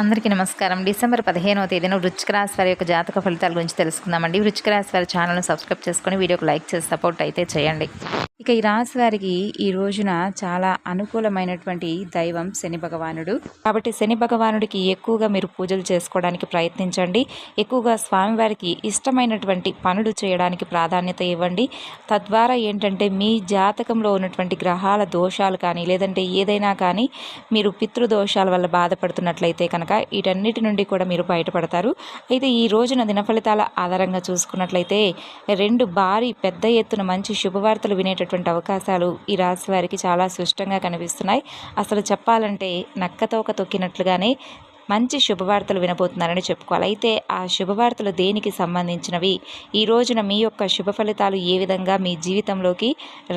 అందరికీ నమస్కారం. డిసెంబర్ పదిహేనవ తేదీన వృచ్చిక రాశి వారి యొక్క జాతక ఫలితాల గురించి తెలుసుకుందామండి. వృచ్చిక రాశి వారి ఛానల్ను సబ్స్క్రైబ్ చేసుకొని వీడియోకి లైక్ చేసి సపోర్ట్ అయితే చేయండి. ఇక ఈ రాశి వారికి ఈ రోజున చాలా అనుకూలమైనటువంటి దైవం శని భగవానుడు. కాబట్టి శని భగవానుడికి ఎక్కువగా మీరు పూజలు చేసుకోవడానికి ప్రయత్నించండి. ఎక్కువగా స్వామివారికి ఇష్టమైనటువంటి పనులు చేయడానికి ప్రాధాన్యత ఇవ్వండి. తద్వారా ఏంటంటే మీ జాతకంలో ఉన్నటువంటి గ్రహాల దోషాలు కానీ లేదంటే ఏదైనా కానీ మీరు పితృదోషాల వల్ల బాధపడుతున్నట్లయితే కనుక వీటన్నిటి నుండి కూడా మీరు బయటపడతారు. అయితే ఈ రోజున దినఫలితాల ఆధారంగా చూసుకున్నట్లయితే రెండు భారీ పెద్ద ఎత్తున మంచి శుభవార్తలు వినేటటువంటి అవకాశాలు ఈ రాశి వారికి చాలా స్పష్టంగా కనిపిస్తున్నాయి. అసలు చెప్పాలంటే నక్కతోక తొక్కినట్లుగానే మంచి శుభవార్తలు వినబోతున్నారని చెప్పుకోవాలి. అయితే ఆ శుభవార్తలు దేనికి సంబంధించినవి? ఈ రోజున మీ యొక్క శుభ ఫలితాలు ఏ విధంగా మీ జీవితంలోకి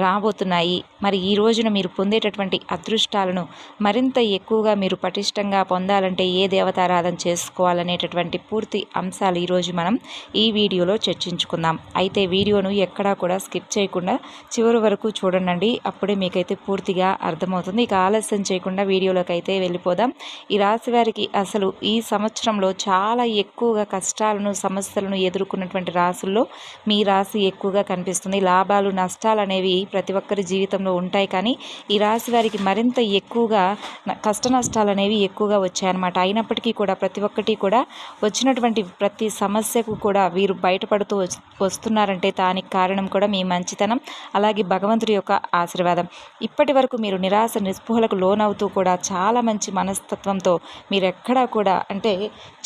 రాబోతున్నాయి? మరి ఈ రోజున మీరు పొందేటటువంటి అదృష్టాలను మరింత ఎక్కువగా మీరు పటిష్టంగా పొందాలంటే ఏ దేవతారాధన చేసుకోవాలనేటటువంటి పూర్తి అంశాలు ఈరోజు మనం ఈ వీడియోలో చర్చించుకుందాం. అయితే వీడియోను ఎక్కడా కూడా స్కిప్ చేయకుండా చివరి వరకు చూడండి. అప్పుడే మీకైతే పూర్తిగా అర్థమవుతుంది. ఇక ఆలస్యం చేయకుండా వీడియోలోకి అయితే వెళ్ళిపోదాం. ఈ రాశి వారికి అసలు ఈ సంవత్సరంలో చాలా ఎక్కువగా కష్టాలను సమస్యలను ఎదుర్కొన్నటువంటి రాసుల్లో మీ రాశి ఎక్కువగా కనిపిస్తుంది. లాభాలు నష్టాలు అనేవి ప్రతి ఒక్కరి జీవితంలో ఉంటాయి. కానీ ఈ రాశి వారికి మరింత ఎక్కువగా కష్ట నష్టాలు అనేవి ఎక్కువగా వచ్చాయన్నమాట. అయినప్పటికీ కూడా ప్రతి ఒక్కటి కూడా వచ్చినటువంటి ప్రతి సమస్యకు కూడా వీరు బయటపడుతూ వస్తున్నారంటే దానికి కారణం కూడా మీ మంచితనం అలాగే భగవంతుడి యొక్క ఆశీర్వాదం. ఇప్పటి వరకు మీరు నిరాశ నిస్పృహలకు లోనవుతూ కూడా చాలా మంచి మనస్తత్వంతో మీరు ఎక్కడా కూడా అంటే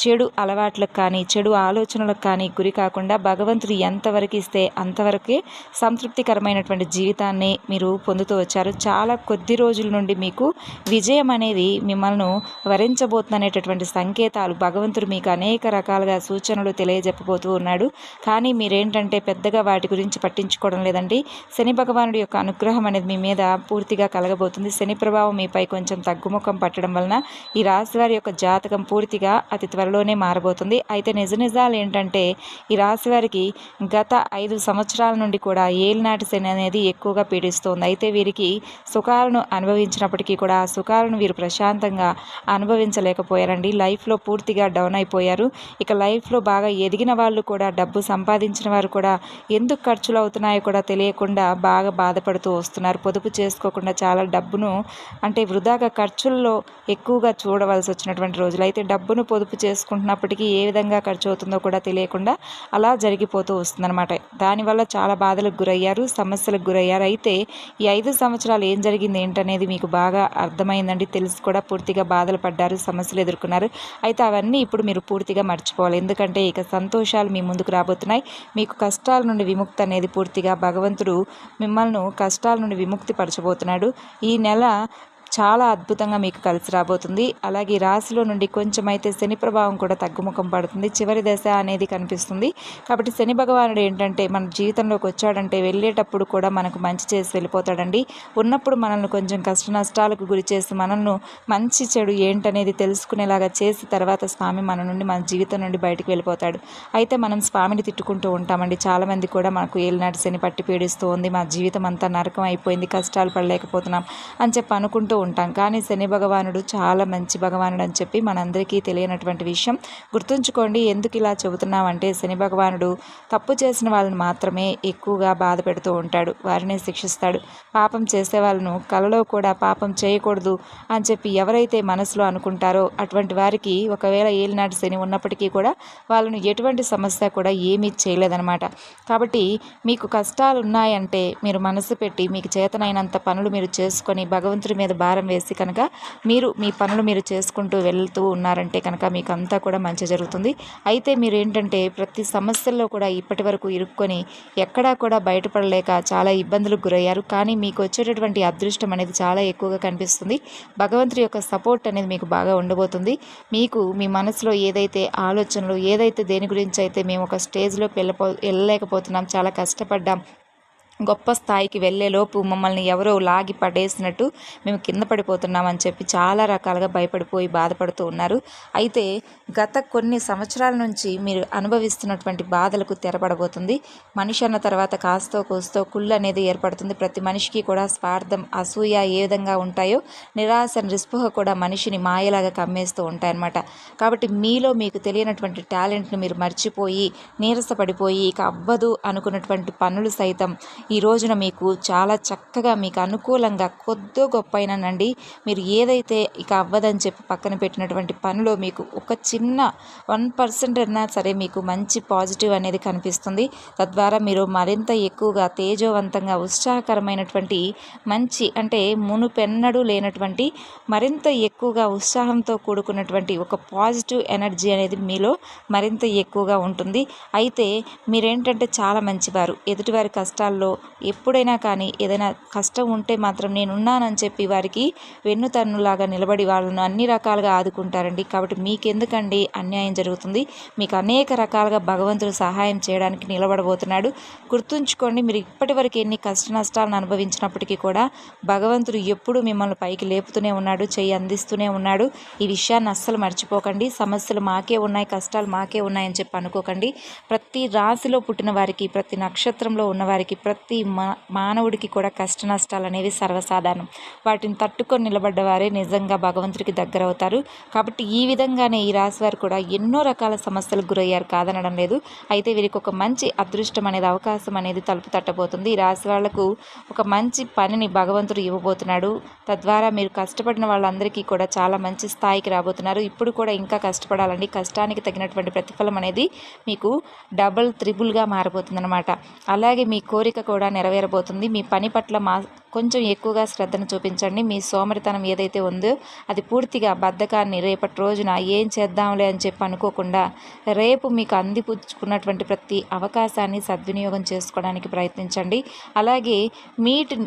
చెడు అలవాట్లకు కానీ చెడు ఆలోచనలకు కానీ గురి కాకుండా భగవంతుడు ఎంతవరకు ఇస్తే అంతవరకే సంతృప్తికరమైనటువంటి జీవితాన్ని మీరు పొందుతూ వచ్చారు. చాలా కొద్ది రోజుల నుండి మీకు విజయం అనేది మిమ్మల్ని వరించబోతుందనేటటువంటి సంకేతాలు భగవంతుడు మీకు అనేక రకాలుగా సూచనలు తెలియజెప్పబోతూ ఉన్నాడు. కానీ మీరేంటంటే పెద్దగా వాటి గురించి పట్టించుకోవడం లేదండి. శని భగవానుడి యొక్క అనుగ్రహం అనేది మీ మీద పూర్తిగా కలగబోతుంది. శని ప్రభావం మీపై కొంచెం తగ్గుముఖం పట్టడం వలన ఈ రాశి వారి యొక్క జాతకం పూర్తిగా అతి త్వరలోనే మారబోతుంది. అయితే నిజ నిజాలు ఏంటంటే ఈ రాశి వారికి గత ఐదు సంవత్సరాల నుండి కూడా ఏలినాటి శని అనేది ఎక్కువగా పీడిస్తుంది. అయితే వీరికి సుఖాలను అనుభవించినప్పటికీ కూడా ఆ సుఖాలను వీరు ప్రశాంతంగా అనుభవించలేకపోయారండి. లైఫ్లో పూర్తిగా డౌన్ అయిపోయారు. ఇక లైఫ్లో బాగా ఎదిగిన వాళ్ళు కూడా డబ్బు సంపాదించిన వారు కూడా ఎందుకు ఖర్చులు అవుతున్నాయో కూడా తెలియకుండా బాగా బాధపడుతూ వస్తున్నారు. పొదుపు చేసుకోకుండా చాలా డబ్బును అంటే వృధాగా ఖర్చుల్లో ఎక్కువగా చూడవలసి వచ్చినటువంటి రోజులు అయితే డబ్బును పొదుపు చేసుకుంటున్నప్పటికీ ఏ విధంగా ఖర్చు అవుతుందో కూడా తెలియకుండా అలా జరిగిపోతూ వస్తుందన్నమాట. దానివల్ల చాలా బాధలకు గురయ్యారు సమస్యలకు గురయ్యారు. అయితే ఈ ఐదు సంవత్సరాలు ఏం జరిగింది ఏంటనేది మీకు బాగా అర్థమైందండి. తెలిసి కూడా పూర్తిగా బాధలు పడ్డారు సమస్యలు ఎదుర్కొన్నారు. అయితే అవన్నీ ఇప్పుడు మీరు పూర్తిగా మర్చిపోవాలి. ఎందుకంటే ఇక సంతోషాలు మీ ముందుకు రాబోతున్నాయి. మీకు కష్టాల నుండి విముక్తి అనేది పూర్తిగా భగవంతుడు మిమ్మల్ని కష్టాల నుండి విముక్తి పరచబోతున్నాడు ఈ నెల చాలా అద్భుతంగా మీకు కలిసి రాబోతుంది. అలాగే రాశిలో నుండి కొంచెం అయితే శని ప్రభావం కూడా తగ్గుముఖం పడుతుంది. చివరి దశ అనేది కనిపిస్తుంది. కాబట్టి శని భగవానుడు ఏంటంటే మన జీవితంలోకి వచ్చాడంటే వెళ్ళేటప్పుడు కూడా మనకు మంచి చేసి వెళ్ళిపోతాడండి. ఉన్నప్పుడు మనల్ని కొంచెం కష్ట నష్టాలకు గురి చేసి మనల్ని మంచి చెడు ఏంటనేది తెలుసుకునేలాగా చేసి తర్వాత స్వామి మన నుండి మన జీవితం నుండి బయటకు వెళ్ళిపోతాడు. అయితే మనం స్వామిని తిట్టుకుంటూ ఉంటామండి. చాలామంది కూడా మనకు ఏలినాటి శని పట్టి పీడిస్తూ ఉంది. మా జీవితం అంతా నరకం అయిపోయింది. కష్టాలు పడలేకపోతున్నాం అని చెప్పి అనుకుంటూ ఉంటాం. కానీ శని భగవానుడు చాలా మంచి భగవానుడు అని చెప్పి మనందరికీ తెలియనటువంటి విషయం. గుర్తుంచుకోండి ఎందుకు ఇలా చెబుతున్నామంటే శని భగవానుడు తప్పు చేసిన వాళ్ళని మాత్రమే ఎక్కువగా బాధ పెడుతూ ఉంటాడు. వారిని శిక్షిస్తాడు. పాపం చేసే వాళ్ళను కలలో కూడా పాపం చేయకూడదు అని చెప్పి ఎవరైతే మనసులో అనుకుంటారో అటువంటి వారికి ఒకవేళ ఏలినాటి శని ఉన్నప్పటికీ కూడా వాళ్ళను ఎటువంటి సమస్య కూడా ఏమీ చేయలేదన్నమాట. కాబట్టి మీకు కష్టాలు ఉన్నాయంటే మీరు మనసు పెట్టి మీకు చేతనైనంత పనులు మీరు చేసుకొని భగవంతుడి మీద భారం వేసి కనుక మీరు మీ పనులు మీరు చేసుకుంటూ వెళ్తూ ఉన్నారంటే కనుక మీకు అంతా కూడా మంచి జరుగుతుంది. అయితే మీరు ఏంటంటే ప్రతి సమస్యల్లో కూడా ఇప్పటి వరకు ఇరుక్కొని ఎక్కడా కూడా బయటపడలేక చాలా ఇబ్బందులకు గురయ్యారు. కానీ మీకు వచ్చేటటువంటి అదృష్టం అనేది చాలా ఎక్కువగా కనిపిస్తుంది. భగవంతుడి యొక్క సపోర్ట్ అనేది మీకు బాగా ఉండబోతుంది. మీకు మీ మనసులో ఏదైతే ఆలోచనలు ఏదైతే దేని గురించి అయితే మేము ఒక స్టేజ్లోకి వెళ్ళపో వెళ్ళలేకపోతున్నాం చాలా కష్టపడ్డాం గొప్ప స్థాయికి వెళ్ళేలోపు మమ్మల్ని ఎవరో లాగి పడేసినట్టు మేము కింద పడిపోతున్నామని చెప్పి చాలా రకాలుగా భయపడిపోయి బాధపడుతూ ఉన్నారు. అయితే గత కొన్ని సంవత్సరాల నుంచి మీరు అనుభవిస్తున్నటువంటి బాధలకు తెరపడబోతుంది. మనిషి అన్న తర్వాత కాస్తో కోస్తో కుళ్ళు అనేది ఏర్పడుతుంది. ప్రతి మనిషికి కూడా స్వార్థం అసూయ ఏ విధంగా ఉంటాయో నిరాశ నిస్పృహ కూడా మనిషిని మాయలాగా కమ్మేస్తూ ఉంటాయన్నమాట. కాబట్టి మీలో మీకు తెలియనటువంటి టాలెంట్ని మీరు మర్చిపోయి నీరసపడిపోయి ఇక అవ్వదు అనుకున్నటువంటి పనులు సైతం ఈ రోజున మీకు చాలా చక్కగా మీకు అనుకూలంగా కొద్దో గొప్ప మీరు ఏదైతే ఇక అవ్వదని చెప్పి పక్కన పెట్టినటువంటి పనిలో మీకు ఒక చిన్న వన్ పర్సెంట్ అయినా సరే మీకు మంచి పాజిటివ్ అనేది కనిపిస్తుంది. తద్వారా మీరు మరింత ఎక్కువగా తేజోవంతంగా ఉత్సాహకరమైనటువంటి మంచి అంటే మునుపెన్నడూ లేనటువంటి మరింత ఎక్కువగా ఉత్సాహంతో కూడుకున్నటువంటి ఒక పాజిటివ్ ఎనర్జీ అనేది మీలో మరింత ఎక్కువగా ఉంటుంది. అయితే మీరేంటంటే చాలా మంచివారు. ఎదుటివారి కష్టాల్లో ఎప్పుడైనా కానీ ఏదైనా కష్టం ఉంటే మాత్రం నేనున్నానని చెప్పి వారికి వెన్నుతన్నులాగా నిలబడి వాళ్ళను అన్ని రకాలుగా ఆదుకుంటారండి. కాబట్టి మీకెందుకండి అన్యాయం జరుగుతుంది? మీకు అనేక రకాలుగా భగవంతుడు సహాయం చేయడానికి నిలబడబోతున్నాడు. గుర్తుంచుకోండి మీరు ఇప్పటి వరకు ఎన్ని కష్ట నష్టాలను అనుభవించినప్పటికీ కూడా భగవంతుడు ఎప్పుడూ మిమ్మల్ని పైకి లేపుతూనే ఉన్నాడు చెయ్యి అందిస్తూనే ఉన్నాడు. ఈ విషయాన్ని అస్సలు మర్చిపోకండి. సమస్యలు మాకే ఉన్నాయి కష్టాలు మాకే ఉన్నాయని చెప్పి అనుకోకండి. ప్రతి రాశిలో పుట్టిన వారికి ప్రతి నక్షత్రంలో ఉన్నవారికి ప్రతి మా మానవుడికి కూడా కష్ట నష్టాలు అనేవి సర్వసాధారణం. వాటిని తట్టుకొని నిలబడ్డవారే నిజంగా భగవంతుడికి దగ్గర అవుతారు కాబట్టి ఈ విధంగానే ఈ రాశి వారు కూడా ఎన్నో రకాల సమస్యలకు గురయ్యారు కాదనడం లేదు. అయితే వీరికి ఒక మంచి అదృష్టం అనేది అవకాశం అనేది తలుపు తట్టబోతుంది. ఈ రాశి వాళ్ళకు ఒక మంచి పనిని భగవంతుడు ఇవ్వబోతున్నాడు. తద్వారా మీరు కష్టపడిన వాళ్ళందరికీ కూడా చాలా మంచి స్థాయికి రాబోతున్నారు. ఇప్పుడు కూడా ఇంకా కష్టపడాలండి. కష్టానికి తగినటువంటి ప్రతిఫలం అనేది మీకు డబుల్ త్రిబుల్గా మారబోతుందన్నమాట. అలాగే మీ కోరిక కూడా నెరవేరబోతుంది. మీ పని పట్ల మా కొంచెం ఎక్కువగా శ్రద్ధను చూపించండి. మీ సోమరితనం ఏదైతే ఉందో అది పూర్తిగా బద్ధకాన్ని రేపటి రోజున ఏం చేద్దాంలే అని చెప్పి అనుకోకుండా రేపు మీకు అందిపుచ్చుకున్నటువంటి ప్రతి అవకాశాన్ని సద్వినియోగం చేసుకోవడానికి ప్రయత్నించండి. అలాగే మీటి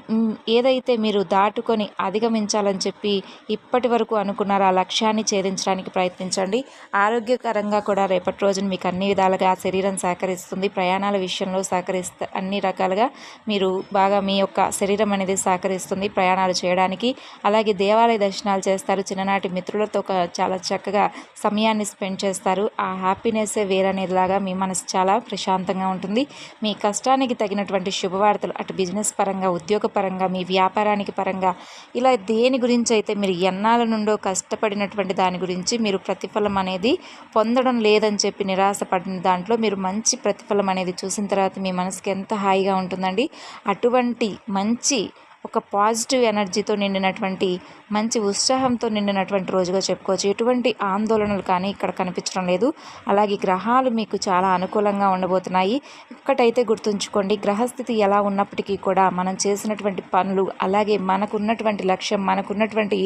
ఏదైతే మీరు దాటుకొని అధిగమించాలని చెప్పి ఇప్పటి వరకు అనుకున్నారో ఆ లక్ష్యాన్ని ఛేదించడానికి ప్రయత్నించండి. ఆరోగ్యకరంగా కూడా రేపటి రోజున మీకు అన్ని విధాలుగా శరీరం సహకరిస్తుంది. ప్రయాణాల విషయంలో సహకరిస్త అన్ని రకాలుగా మీరు బాగా మీ యొక్క శరీరం అనేది సహకరిస్తుంది ప్రయాణాలు చేయడానికి. అలాగే దేవాలయ దర్శనాలు చేస్తారు. చిన్ననాటి మిత్రులతో చాలా చక్కగా సమయాన్ని స్పెండ్ చేస్తారు. ఆ హ్యాపీనెస్సే వేరనేదిలాగా మీ మనసు చాలా ప్రశాంతంగా ఉంటుంది. మీ కష్టానికి తగినటువంటి శుభవార్తలు అటు బిజినెస్ పరంగా ఉద్యోగ పరంగా మీ వ్యాపారానికి పరంగా ఇలా దేని గురించి అయితే మీరు ఎన్నాల నుండో కష్టపడినటువంటి దాని గురించి మీరు ప్రతిఫలం అనేది పొందడం లేదని చెప్పి నిరాశపడిన దాంట్లో మీరు మంచి ప్రతిఫలం అనేది చూసిన తర్వాత మీ మనసుకి ఎంత హాయిగా ఉంటుందండి. అటువంటి మంచి ఒక పాజిటివ్ ఎనర్జీతో నిండినటువంటి మంచి ఉత్సాహంతో నిండినటువంటి రోజుగా చెప్పుకోవచ్చు. ఎటువంటి ఆందోళనలు కానీ ఇక్కడ కనిపించడం లేదు. అలాగే గ్రహాలు మీకు చాలా అనుకూలంగా ఉండబోతున్నాయి. ఒక్కటైతే గుర్తుంచుకోండి గ్రహస్థితి ఎలా ఉన్నప్పటికీ కూడా మనం చేసినటువంటి పనులు అలాగే మనకున్నటువంటి లక్ష్యం మనకున్నటువంటి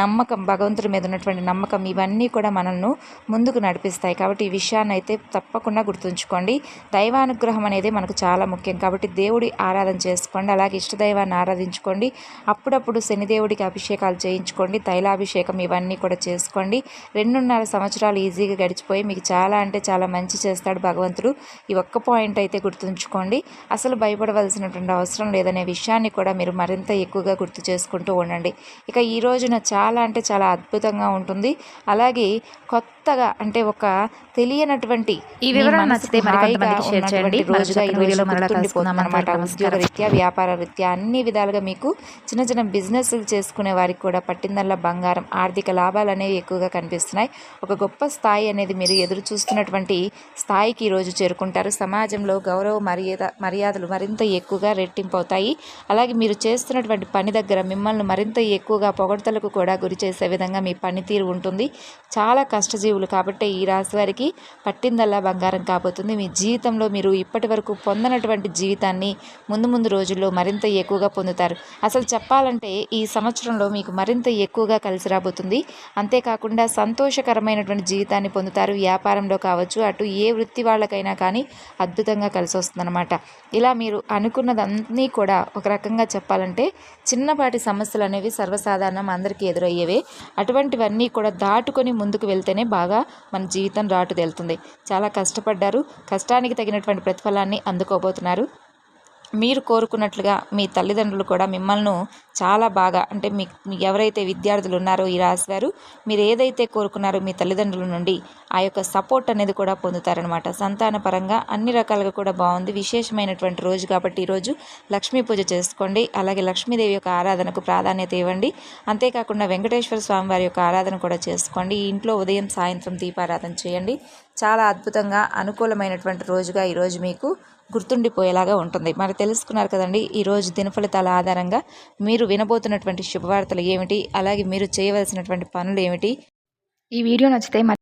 నమ్మకం భగవంతుడి మీద ఉన్నటువంటి నమ్మకం ఇవన్నీ కూడా మనల్ని ముందుకు నడిపిస్తాయి. కాబట్టి ఈ విషయాన్ని అయితే తప్పకుండా గుర్తుంచుకోండి. దైవానుగ్రహం అనేది మనకు చాలా ముఖ్యం. కాబట్టి దేవుడి ఆరాధన చేసుకోండి. అలాగే ఇష్టదైవాన్ని ఆరాధించు చేయించుకోండి. అప్పుడప్పుడు శనిదేవుడికి అభిషేకాలు చేయించుకోండి. తైలాభిషేకం ఇవన్నీ కూడా చేసుకోండి. రెండున్నర సంవత్సరాలు ఈజీగా గడిచిపోయి మీకు చాలా అంటే చాలా మంచి చేస్తాడు భగవంతుడు. ఈ ఒక్క పాయింట్ అయితే గుర్తుంచుకోండి. అసలు భయపడవలసినటువంటి అవసరం లేదనే విషయాన్ని కూడా మీరు మరింత ఎక్కువగా గుర్తు చేసుకుంటూ ఉండండి. ఇక ఈ రోజున చాలా అంటే చాలా అద్భుతంగా ఉంటుంది. అలాగే కొత్తగా అంటే ఒక తెలియనటువంటి ఈ వివరాలు నచ్చితే మరికొంతమందికి షేర్ చేయండి. రోజుగా ఈ వీడియోలో మరలా కలుసుకుందాం అనమాట ఉద్యోగ రీత్యా వ్యాపార రీత్యా అన్ని విధాలుగా మీకు చిన్న చిన్న బిజినెస్లు చేసుకునే వారికి కూడా పట్టిందల్లా బంగారం. ఆర్థిక లాభాలు అనేవి ఎక్కువగా కనిపిస్తున్నాయి. ఒక గొప్ప స్థాయి అనేది మీరు ఎదురు చూస్తున్నటువంటి స్థాయికి ఈరోజు చేరుకుంటారు. సమాజంలో గౌరవ మర్యాద మర్యాదలు మరింత ఎక్కువగా రెట్టింపు అవుతాయి. అలాగే మీరు చేస్తున్నటువంటి పని దగ్గర మిమ్మల్ని మరింత ఎక్కువగా పొగడతలకు కూడా గురి చేసే విధంగా మీ పనితీరు ఉంటుంది. చాలా కష్టజీవులు కాబట్టి ఈ రాశి వారికి పట్టిందల్లా బంగారం కాబోతుంది. మీ జీవితంలో మీరు ఇప్పటి వరకు పొందనటువంటి జీవితాన్ని ముందు ముందు రోజుల్లో మరింత ఎక్కువగా పొందుతారు. అసలు చెప్పాలంటే ఈ సంవత్సరంలో మీకు మరింత ఎక్కువగా కలిసి రాబోతుంది. అంతేకాకుండా సంతోషకరమైనటువంటి జీవితాన్ని పొందుతారు. వ్యాపారంలో కావచ్చు అటు ఏ వృత్తి వాళ్ళకైనా కానీ అద్భుతంగా కలిసి వస్తుందన్నమాట. ఇలా మీరు అనుకున్నదన్నీ కూడా ఒక రకంగా చెప్పాలంటే చిన్నపాటి సమస్యలు అనేవి సర్వసాధారణం అందరికీ ఎదురయ్యేవే. అటువంటివన్నీ కూడా దాటుకొని ముందుకు వెళ్తేనే బాగా మన జీవితం రాటు తేలుతుంది. చాలా కష్టపడ్డారు. కష్టానికి తగినటువంటి ప్రతిఫలాన్ని అందుకోబోతున్నారు. మీరు కోరుకున్నట్లుగా మీ తల్లిదండ్రులు కూడా మిమ్మల్ని చాలా బాగా అంటే మీ ఎవరైతే విద్యార్థులు ఉన్నారో ఈ రాశివారు మీరు ఏదైతే కోరుకున్నారో మీ తల్లిదండ్రుల నుండి ఆ యొక్క సపోర్ట్ అనేది కూడా పొందుతారనమాట సంతాన పరంగా అన్ని రకాలుగా కూడా బాగుంది. విశేషమైనటువంటి రోజు కాబట్టి ఈరోజు లక్ష్మీ పూజ చేసుకోండి. అలాగే లక్ష్మీదేవి యొక్క ఆరాధనకు ప్రాధాన్యత ఇవ్వండి. అంతేకాకుండా వెంకటేశ్వర స్వామి వారి యొక్క ఆరాధన కూడా చేసుకోండి. ఈ ఇంట్లో ఉదయం సాయంత్రం దీపారాధన చేయండి. చాలా అద్భుతంగా అనుకూలమైనటువంటి రోజుగా ఈరోజు మీకు గుర్తుండిపోయేలాగా ఉంటుంది. మరి తెలుసుకున్నారు కదండి ఈరోజు దినఫలితాల ఆధారంగా మీరు వినబోతున్నటువంటి శుభవార్తలు ఏమిటి? అలాగే మీరు చేయవలసినటువంటి పనులు ఏమిటి? ఈ వీడియో నచ్చితే